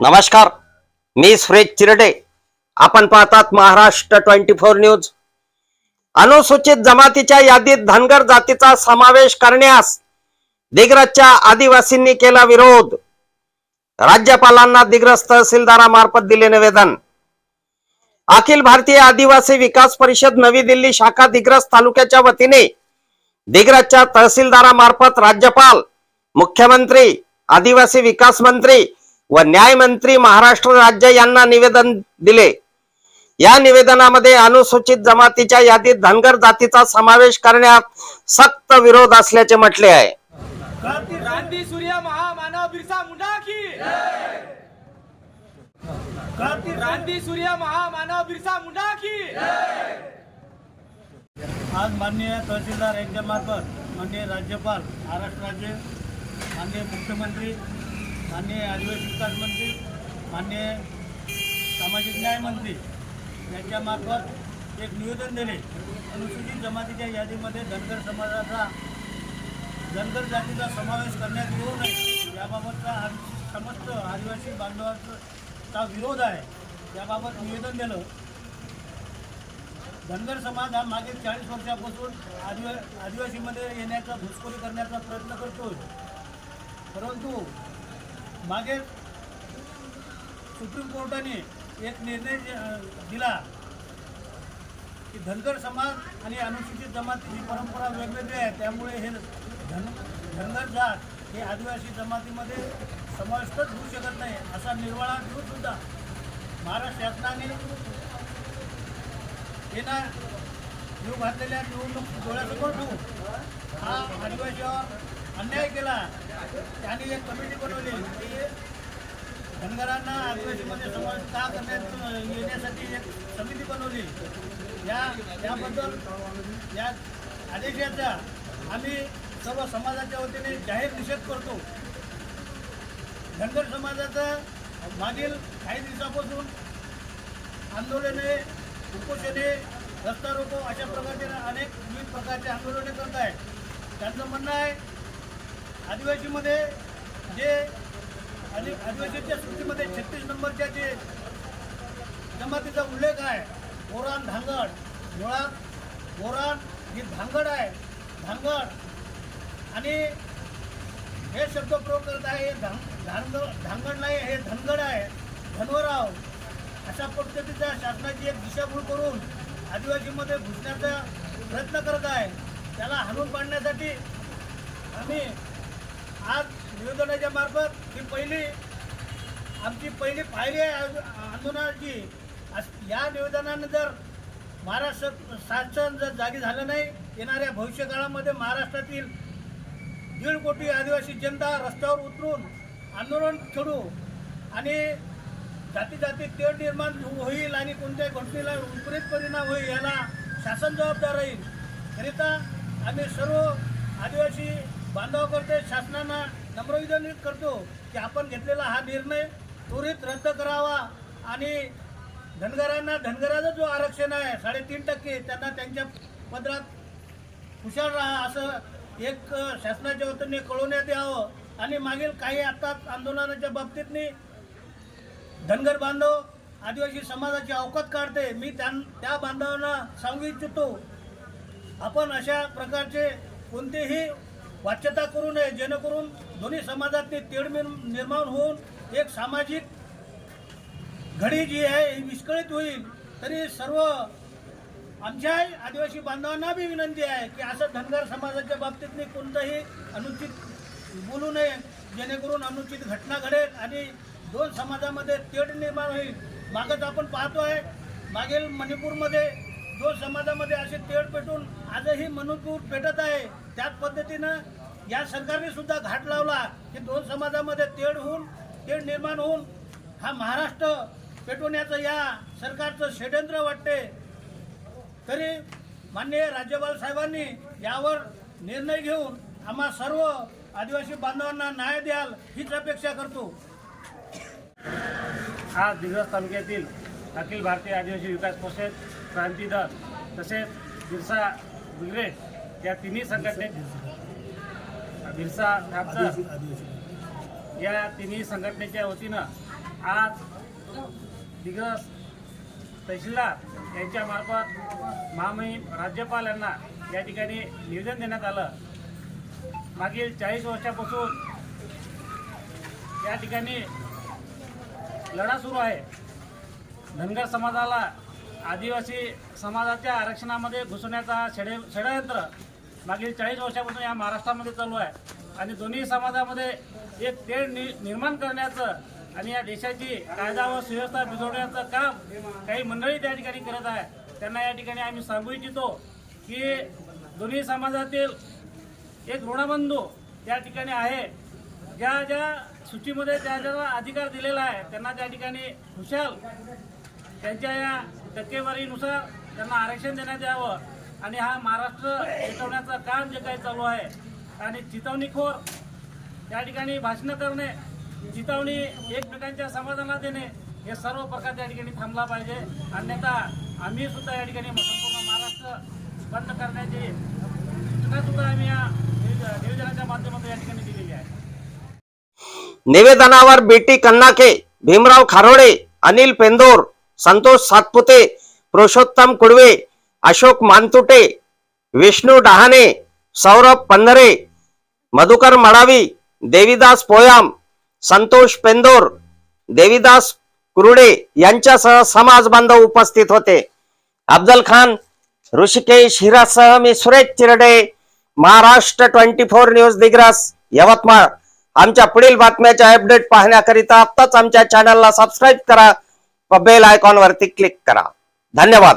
नमस्कार मी सुरेश चिरडे. आपण पाहतात महाराष्ट्र ट्वेंटी फोर न्यूज. अनुसूचित जमातीच्या यादीत धनगर जातीचा समावेश करण्यास दिग्रजच्या आदिवासींनी केला विरोध. राज्यपालांना दिग्रज तहसीलदारामार्फत दिले निवेदन. अखिल भारतीय आदिवासी विकास परिषद नवी दिल्ली शाखा दिग्रज तालुक्याच्या वतीने दिग्रजच्या तहसीलदारामार्फत राज्यपाल मुख्यमंत्री आदिवासी विकास मंत्री व न्याय मंत्री महाराष्ट्र राज्य यांना निवेदन दिले. या निवेदनामध्ये अनुसूचित जमातीच्या यादीत धनगर जातीचा समावेश करण्यात सक्त विरोध असल्याचे म्हटले आहे. आज माननीय तहसीलदार यांच्यामार्फत माननीय राज्यपाल महाराष्ट्र राज्य माननीय मुख्यमंत्री माननीय आदिवासी विकास मंत्री माननीय सामाजिक न्याय मंत्री यांच्यामार्फत एक निवेदन दिले. अनुसूचित जमातीच्या यादीमध्ये धनगर समाजाचा धनगर जातीचा समावेश करण्यात येऊ नये याबाबतचा समस्त आदिवासी बांधवांचा विरोध आहे. याबाबत निवेदन दिलं. धनगर समाज हा मागील चाळीस वर्षापासून आदिवा आदिवासीमध्ये येण्याचा घुसखोरी करण्याचा प्रयत्न करतो परंतु मागे सुप्रीम कोर्टाने एक निर्णय दिला की धनगर समाज आणि अनुसूचित जमातीची परंपरा वेगवेगळी आहे. त्यामुळे हे धन धनगर जात हे आदिवासी जमातीमध्ये समाविष्टच होऊ शकत नाही असा निर्वाळा देऊन सुद्धा महाराष्ट्र शासनाने येणार जीव घातलेल्या निवडणूक डोळ्यासमोर ठेवून हा आदिवासीवर अन्याय केला. त्यांनी एक कमिटी बनवली. की धनगरांना आदिवासीमध्ये समावेश का करण्यात येण्यासाठी एक समिती बनवली. या याबद्दल या आदेशाचा आम्ही सर्व समाजाच्या वतीने जाहीर निषेध करतो. धनगर समाजाचा मागील काही दिवसापासून आंदोलने उपोषणे रस्ता रोको अशा प्रकारचे अनेक विविध प्रकारचे आंदोलने करत आहेत त्यांचं म्हणणं आहे आदिवासीमध्ये जे आणि आदिवासीच्या सूचीमध्ये छत्तीस नंबरच्या जे जमातीचा उल्लेख आहे बोरान धांगड मुळात बोरान ही धांगड आहे. धांगड आणि हे शब्द प्रयोग करत आहे हे धांग धांग धांगड नाही हे धनगड आहे. धनवराव अशा पद्धतीचा शासनाची एक दिशाभूल करून आदिवासीमध्ये घुसण्याचा प्रयत्न करत आहे. त्याला हाणून पाडण्यासाठी आम्ही आज निवेदनाच्या मार्फत ही पहिली आमची पहिली पायरी आहे आंदोलनाची. अस- या निवेदनानंतर महाराष्ट्र शासन जर जागी झालं नाही येणाऱ्या भविष्यकाळामध्ये महाराष्ट्रातील दीड कोटी आदिवासी जनता रस्त्यावर उतरून आंदोलन छेडू आणि जाती जाती तेढ निर्माण होईल आणि कोणत्याही घटनेला विपरीत परिणाम होईल याला शासन जबाबदार राहील. करिता आम्ही सर्व आदिवासी बांधवाकरते शासनाला नम्र विनंती करतो की आपण घेतलेला हा निर्णय त्वरित रद्द करावा आणि धनगरांना धनगराचं जो आरक्षण आहे साडेतीन टक्के त्यांना त्यांच्या पदरात हुशार राहा असं एक शासनाच्या वतीने कळवण्यात यावं. आणि मागील काही आता आंदोलनाच्या बाबतीतनी धनगर बांधव आदिवासी समाजाची अवकात काढते. मी त्या त्या बांधवांना सांगू इच्छितो आपण अशा प्रकारचे कोणतेही वाच्यता करू नये जेणेकरून दोन्ही समाजातली तेढ निर्म- निर्माण होऊन एक सामाजिक घडी जी आहे ही विस्कळीत होईल. तरी सर्व आमच्या आदिवासी बांधवांना बी विनंती आहे की असं धनगर समाजाच्या बाबतीत कोणतंही अनुचित बोलू नये जेणेकरून अनुचित घटना घडेल आणि दोन समाजामध्ये तेढ निर्माण होईल. मागच आपण पाहतो आहे मागील मणिपूरमध्ये दोन समाजामध्ये असे तेढ पेटून आजही मणिपूर पेटत आहे. त्याच पद्धतीनं या सरकारने सुद्धा घाट लावला की दोन समाजामध्ये तेढ होऊन तेढ निर्माण होऊन हा महाराष्ट्र पेटवण्याचं या सरकारचं षडयंत्र वाटते. तरी माननीय राज्यपाल साहेबांनी यावर निर्णय घेऊन आम्हा सर्व आदिवासी बांधवांना न्याय द्याल हीच अपेक्षा करतो. आज दिग्रस तालुक्यातील अखिल भारतीय आदिवासी विकास परिषद क्रांती दल तसेच बिरसा बिगरे या तिन्ही संघटने बिरसा ठाकसा या तिन्ही संघटनेच्या वतीनं आज दिग्रस तहसीलदार यांच्या मार्फत महामहिम राज्यपाल यांना या ठिकाणी निवेदन देण्यात आलं. मागील चाळीस वर्षापासून या ठिकाणी लढा सुरू आहे. धनगर समाजाला आदिवासी समाजाच्या आरक्षणामध्ये घुसवण्याचा षडे षडयंत्र मागील चाळीस वर्षापासून या महाराष्ट्रामध्ये चालू आहे. आणि दोन्ही समाजामध्ये एक तेढ नि निर्माण करण्याचं आणि या देशाची कायदा व सुव्यवस्था बिघडवण्याचं काम काही मंडळी त्या ठिकाणी करत आहे. त्यांना या ठिकाणी आम्ही सांगू इच्छितो की दोन्ही समाजातील एक ऋणबंधू त्या ठिकाणी आहे. ज्या ज्या सूचीमध्ये ज्या ज्याला अधिकार दिलेला आहे त्यांना त्या ठिकाणी खुशाल. त्यांच्या या टक्केवारीनुसार त्यांना आरक्षण देण्यात यावं. आणि हा महाराष्ट्र पेटवण्याचं काम जे काही चालू आहे आणि चितवणीखोर त्या ठिकाणी भाषणं करणे चितवणी एकमेकांच्या समाधाना देणे हे सर्व प्रकार त्या ठिकाणी थांबला पाहिजे. अन्यथा आम्ही सुद्धा या ठिकाणी संपूर्ण महाराष्ट्र बंद करण्याची सूचना सुद्धा आम्ही या निवेदनाच्या माध्यमातून या ठिकाणी दिलेली आहे. निवेदनावर बीटी कन्नाके भीमराव खारोडे अनिल पेंदोर संतोष सातपुते पुरुषोत्तम कुडवे अशोक मानतुटे विष्णू डहाणे सौरभ पंधरे मधुकर मडावी देवीदास पोयाम संतोष पेंदोर देवीदास कुरुडे यांच्यासह समाज बांधव उपस्थित होते. अफजल खान ऋषिकेश हिरासह मी Suresh Chirde Maharashtra twenty four news Digras Yavatmal. आमच्या पुढील बातम्याच्या अपडेट पाहण्याकरिता आत्ताच आमच्या चॅनलला सबस्क्राईब करा व बेल आयकॉनवरती क्लिक करा. धन्यवाद.